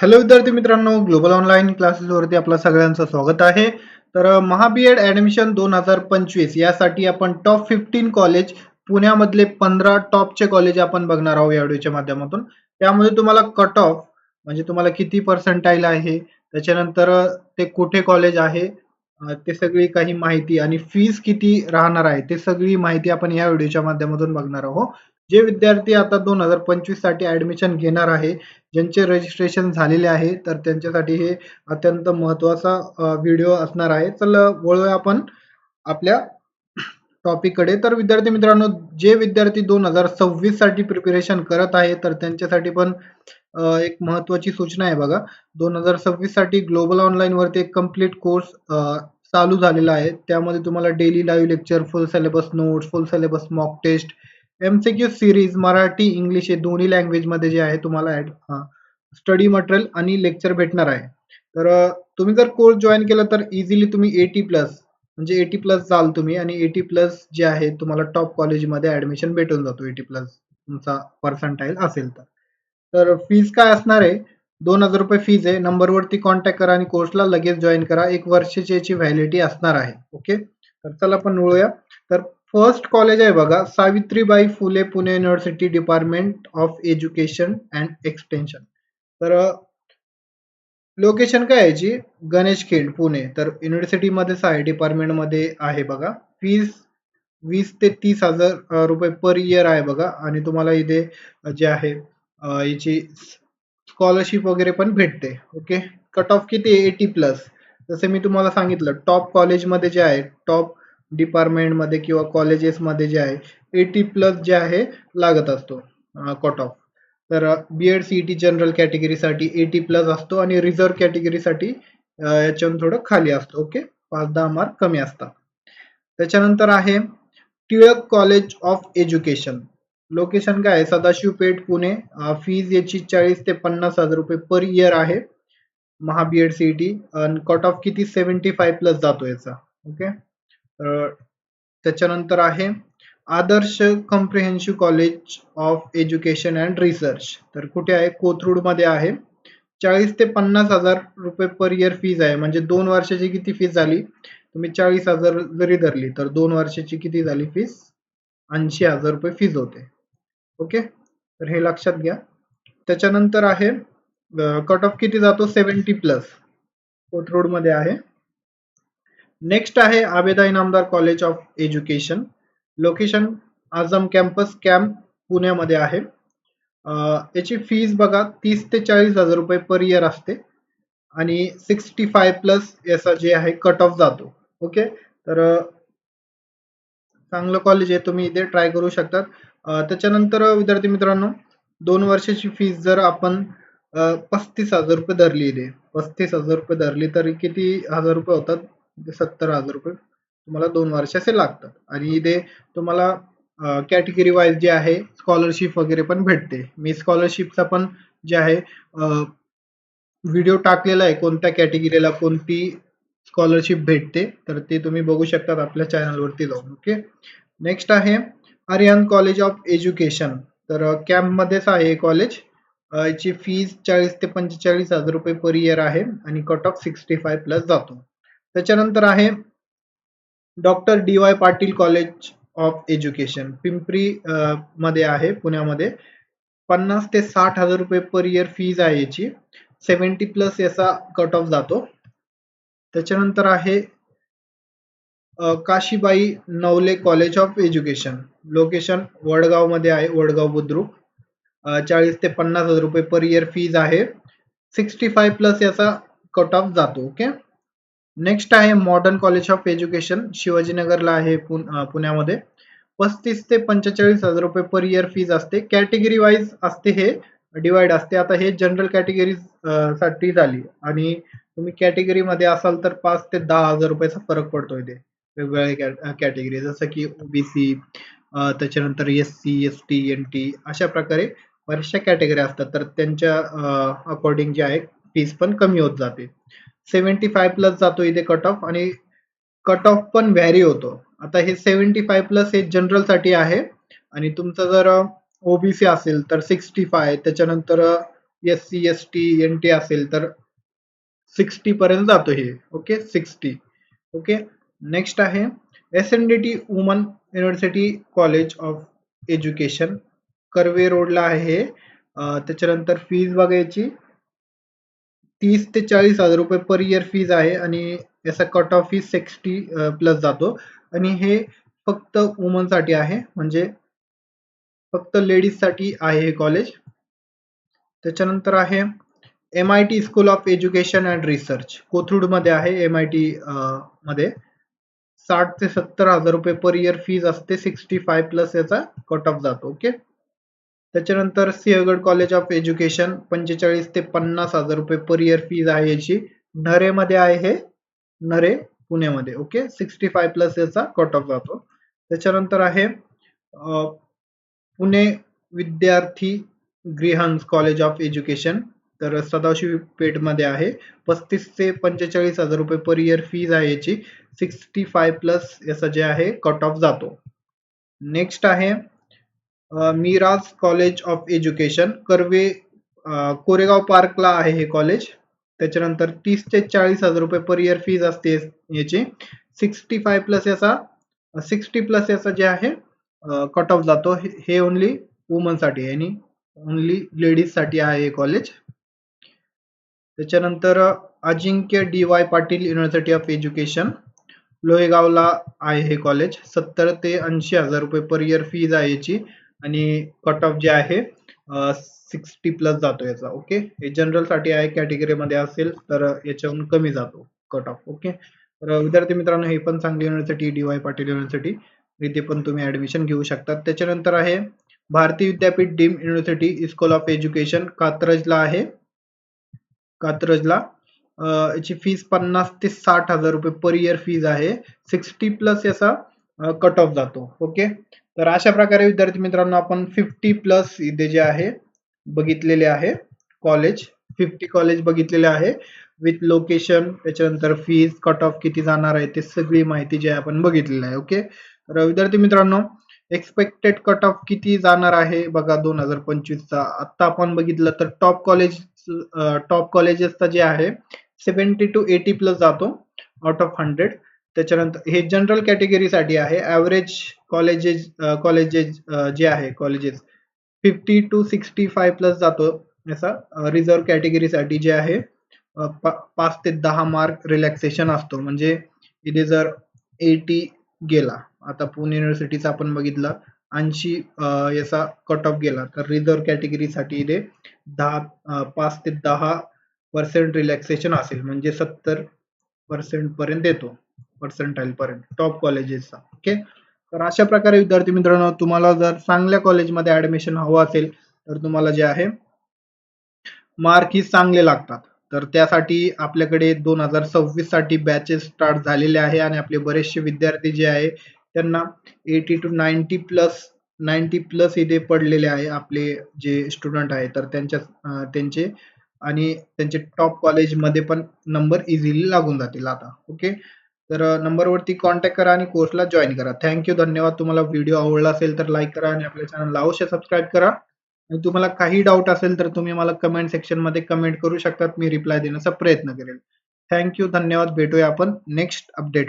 Hello विद्यार्थी मित्रांनो global online क्लासेसवरती आपलं सगळ्यांचं स्वागत आहे. तर महाबीएड ऍडमिशन दोन हजार पंचवीस यासाठी आपण टॉप फिफ्टीन कॉलेज पुण्यामधले पंधरा टॉपचे कॉलेज आपण बघणार आहोत या व्हिडिओच्या माध्यमातून. त्यामध्ये तुम्हाला कट ऑफ म्हणजे तुम्हाला किती पर्सेंटाईल आहे त्याच्यानंतर ते कुठे कॉलेज आहे ते सगळी काही माहिती आणि फीस किती राहणार आहे ते सगळी माहिती आपण या व्हिडिओच्या माध्यमातून बघणार आहोत. जे विद्यार्थी आता दोन हजार पंचवीससाठी ऍडमिशन घेणार आहे ज्यांचे रजिस्ट्रेशन झालेले आहे तर त्यांच्यासाठी हे अत्यंत महत्त्वाचा व्हिडिओ असणार आहे. चल वळूया आपण आपल्या टॉपिककडे तर विद्यार्थी मित्रांनो जे विद्यार्थी दोन हजार सव्वीससाठी प्रिपरेशन करत आहे तर त्यांच्यासाठी पण एक महत्वाची सूचना आहे बघा. दोन हजार सव्वीससाठी ग्लोबल ऑनलाईन वरती एक कंप्लीट कोर्स चालू झालेला आहे. त्यामध्ये तुम्हाला daily live lecture full syllabus notes full syllabus mock test MCQ series Marathi English हे दोन्ही लँग्वेजमध्ये जे आहे तुम्हाला स्टडी मटेरियल आणि लेक्चर भेटणार आहे. तर तुम्ही जर कोर्स जॉईन केला तर इझिली तुम्ही एटी प्लस म्हणजे एटी प्लस जाल तुम्ही आणि एटी प्लस जे आहे तुम्हाला टॉप कॉलेजमध्ये ऍडमिशन भेटून जातो एटी प्लस तुमचा पर्सेंटाईल असेल तर. तर फीज काय असणार आहे? दोन हजार रुपये फीज आहे. नंबरवरती कॉन्टॅक्ट करा आणि कोर्सला लगेच जॉईन करा. एक वर्षाची याची व्हॅलिडिटी असणार आहे. ओके तर चला आपण मिळूया तर फर्स्ट कॉलेज आहे बघा Savitribai Phule Pune university department of education and extension तर लोकेशन काय याची? गणेश खेड पुणे. तर युनिव्हर्सिटीमध्येच आहे डिपार्टमेंटमध्ये आहे बघा. फीस वीस ते तीस हजार रुपये पर इयर आहे बघा. आणि तुम्हाला इथे जे आहे याची स्कॉलरशिप वगैरे पण भेटते. ओके कट ऑफ किती? एटी प्लस जसे मी तुम्हाला सांगितलं टॉप कॉलेजमध्ये जे आहे टॉप डिपार्टमेंटमध्ये किंवा कॉलेजेसमध्ये जे आहे एटी प्लस जे आहे लागत असतो. कट ऑफ तर B Ed C T general कॅटेगरीसाठी eighty plus असतो आणि रिझर्व्ह कॅटेगरीसाठी याच्याहून थोडं खाली असतो. ओके पाच दहा मार्क कमी असतात. त्याच्यानंतर आहे Tilak college of education location काय आहे? सदाशिव पेठ पुणे फीज याची चाळीस ते पन्नास हजार रुपये पर इयर आहे. Maha B Ed C T cut off किती? सेव्हन्टी फाय प्लस जातो याचा. ओके त्याच्यानंतर आहे Adarsh comprehensive college of education and research तर कुठे आहे? कोथरूडमध्ये आहे. चाळीस ते पन्नास हजार रुपये पर इयर फीज आहे. म्हणजे दोन वर्षाची किती फीज झाली? तुम्ही चाळीस हजार जरी धरली तर दोन वर्षाची किती झाली फीज ऐंशी हजार रुपये फीज होते. ओके? तर हे लक्षात घ्या. त्याच्यानंतर आहे कट ऑफ किती जातो? सेवन्टी प्लस कोथरूडमध्ये आहे. नेक्स्ट आहे Abeda Inamdar college of education location Azam campus camp पुण्यामध्ये आहे. याची फीज बघा तीस ते चाळीस हजार रुपये पर इयर असते. आणि सिक्स्टी फाय प्लस याचा जे आहे कट ऑफ जातो. ओके तर चांगलं कॉलेज आहे तुम्ही इथे ट्राय करू शकतात. त्याच्यानंतर विद्यार्थी मित्रांनो दोन वर्षाची फीज जर आपण पस्तीस हजार रुपये धरली इथे. पस्तीस हजार रुपये धरली तर किती हजार रुपये होतात? म्हणजे सत्तर हजार रुपये. तुम्हाला दोन वर्षाचे लागतात. आणि इथे तुम्हाला कॅटेगरी वाईज जे आहे स्कॉलरशिप वगैरे पण भेटते. मी स्कॉलरशिपचा पण जे आहे व्हिडिओ टाकलेला आहे कोणत्या कॅटेगरीला कोणती स्कॉलरशिप भेटते तर ते तुम्ही बघू शकतात आपल्या चॅनलवरती जाऊन ओके नेक्स्ट आहे आर्यन कॉलेज ऑफ एज्युकेशन तर कॅम्प मध्येच आहे कॉलेज याची फीज चाळीस ते पंचेचाळीस हजार रुपये पर इयर आहे. आणि cut off sixty five plus जातो. त्याच्यानंतर आहे doctor D Y Patil college of education Pimpri मध्ये आहे पुण्यामध्ये. पन्नास ते साठ हजार रुपये पर इयर फीज आहे याची. सेव्हन्टी प्लस याचा कट ऑफ जातो. त्याच्यानंतर आहे Kashibai Navale college of education. Location वडगावमध्ये आहे वडगाव बुद्रुक. चाळीस ते पन्नास हजार रुपये पर इयर फीज आहे. सिक्स्टी फाय प्लस याचा कट ऑफ जातो ओके? नेक्स्ट आहे मॉडर्न कॉलेज ऑफ एज्युकेशन शिवाजीनगरला आहे पुण्यामध्ये. पस्तीस ते पंचेचाळीस हजार रुपये पर इयर फीज असते. कॅटेगरी वाईज असते हे डिवाइड असते. आता हे जनरल कॅटेगरी साठी झाली. आणि तुम्ही कॅटेगरी मध्ये असाल तर पाच ते दहा हजार रुपयाचा फरक पडतो इथे वेगवेगळ्या कॅटेगरी जसं की ओबीसी त्याच्यानंतर S C S T N T अशा प्रकारे बऱ्याचशा कॅटेगरी असतात. तर त्यांच्या अकॉर्डिंग जे आहे फीज पण कमी होत जाते. सेव्हन्टी फाय प्लस जातो इथे कट ऑफ आणि कट ऑफ पण व्हॅरी होतो. आता हे सेव्हन्टी फाय प्लस हे जनरलसाठी आहे आणि तुमचं जर ओबीसी असेल तर सिक्स्टी फाय त्याच्यानंतर S C S T N T असेल तर सिक्स्टी पर्यंत जातो हे. ओके? सिक्स्टी. ओके? नेक्स्ट आहे S N D T woman university college of education. Karve रोडला आहे हे. त्याच्यानंतर फीज बघायची तीस ते चाळीस हजार रुपये पर इयर फीज आहे आणि याचा cut off fees sixty plus जातो. आणि हे फक्त वुमनसाठी आहे. म्हणजे फक्त लेडीजसाठी आहे हे कॉलेज त्याच्यानंतर आहे M I T school of education and research कोथरूडमध्ये आहे एम आय टी मध्ये. साठ ते सत्तर हजार रुपये पर इयर फीज असते. सिक्स्टी फाय प्लस याचा कट ऑफ जातो. ओके त्याच्यानंतर सिंहगड कॉलेज ऑफ एज्युकेशन पंचेचाळीस ते पन्नास हजार रुपये पर इयर फीज आहे याची. नरेमध्ये आहे हे. नरे पुण्यामध्ये. ओके सिक्स्टी फाय प्लस याचा कट ऑफ जातो. त्याच्यानंतर आहे पुणे विद्यार्थी ग्रिहन्स कॉलेज ऑफ एज्युकेशन तर सदाशिव पेठमध्ये आहे. पस्तीस ते पंचेचाळीस हजार रुपये पर इयर फीज आहे याची. सिक्स्टी फाय प्लस याचा जे आहे कट ऑफ जातो. नेक्स्ट आहे Miraj college of education Karve Koregaon पार्कला आहे हे कॉलेज त्याच्यानंतर तीस ते चाळीस हजार रुपये पर इयर फीज असते याची. सिक्स्टी फाय प्लस याचा सिक्स्टी प्लस याचा जे आहे कट ऑफ जातो. हे- ओन्ली ओनली वुमन आहे आणि ओनली लेडीजसाठी आहे हे कॉलेज त्याच्यानंतर Ajinkya D Y Patil university of education लोहेगावला आहे हे कॉलेज सत्तर ते ऐंशी हजार रुपये पर इयर फीज आहे याची. आणि कट ऑफ जे आहे सिक्स्टी प्लस जातो याचा ओके हे जनरलसाठी आहे कॅटेगरीमध्ये असेल तर याच्याहून कमी जातो कट ऑफ ओके तर विद्यार्थी मित्रांनो हे पण चांगली university D Y Patil university इथे पण तुम्ही ऍडमिशन घेऊ शकता त्याच्यानंतर आहे Bharati Vidyapeeth deem university school of education कात्रजला आहे. कात्रजला याची फीज पन्नास ते साठ हजार रुपये पर इयर फीज आहे. सिक्स्टी प्लस याचा कट ऑफ जातो ओके तर अशा प्रकारे विद्यार्थी मित्रांनो आपण फिफ्टी प्लस इथे जे आहे बघितलेले आहे कॉलेज फिफ्टी कॉलेज बघितलेले आहे. विथ लोकेशन त्याच्यानंतर फीज कट ऑफ किती जाणार आहे ते सगळी माहिती जी आहे आपण बघितलेली आहे ओके तर विद्यार्थी मित्रांनो एक्सपेक्टेड कट ऑफ किती जाणार आहे बघा दोन हजार पंचवीसचा आत्ता आपण बघितलं तर टॉप कॉलेज टॉप कॉलेजेसचा जे आहे सेव्हन्टी टू एटी प्लस जातो आउट ऑफ हंड्रेड त्याच्यानंतर हे जनरल कॅटेगरीसाठी आहे. ॲव्हरेज कॉलेजेस कॉलेजेस जे आहे colleges fifty to sixty five plus जातो. याचा रिझर्व कॅटेगरीसाठी जे आहे पाच ते दहा मार्क रिलॅक्सेशन असतो. म्हणजे इथे जर एटी गेला आता पुणे युनिव्हर्सिटीचा आपण बघितलं ऐंशी याचा कट ऑफ गेला तर रिझर्व कॅटेगरीसाठी इथे दहा पाच ते दहा पर्सेंट रिलॅक्सेशन असेल. म्हणजे सत्तर पर्सेंट पर्यंत येतो. पर्सेंटाईल पर्यंत टॉप कॉलेजेसचा ओके तर अशा प्रकारे विद्यार्थी मित्रांनो तुम्हाला जर चांगल्या कॉलेजमध्ये ऍडमिशन हवं असेल तर तुम्हाला जे आहे मार्क ही चांगले लागतात. तर त्यासाठी आपल्याकडे दोन हजार सव्वीससाठी बॅचेस स्टार्ट झालेले आहे आणि आपले बरेचसे विद्यार्थी जे आहे त्यांना eighty to ninety plus ninety plus इथे पडलेले आहे आपले जे स्टुडंट आहे. तर त्यांच्या त्यांचे आणि त्यांचे टॉप कॉलेजमध्ये पण नंबर इझिली लागून जातील आता. ओके तर नंबरवरती कॉन्टॅक्ट करा आणि कोर्सला जॉईन करा. थँक्यू धन्यवाद. तुम्हाला व्हिडिओ आवडला असेल तर लाईक करा आणि आपल्या चॅनलला अवश्य सबस्क्राईब करा. आणि तुम्हाला काही डाऊट असेल तर तुम्ही मला कमेंट सेक्शनमध्ये कमेंट करू शकतात. मी रिप्लाय देण्याचा प्रयत्न करेल. थँक्यू धन्यवाद. भेटूया आपण नेक्स्ट अपडेट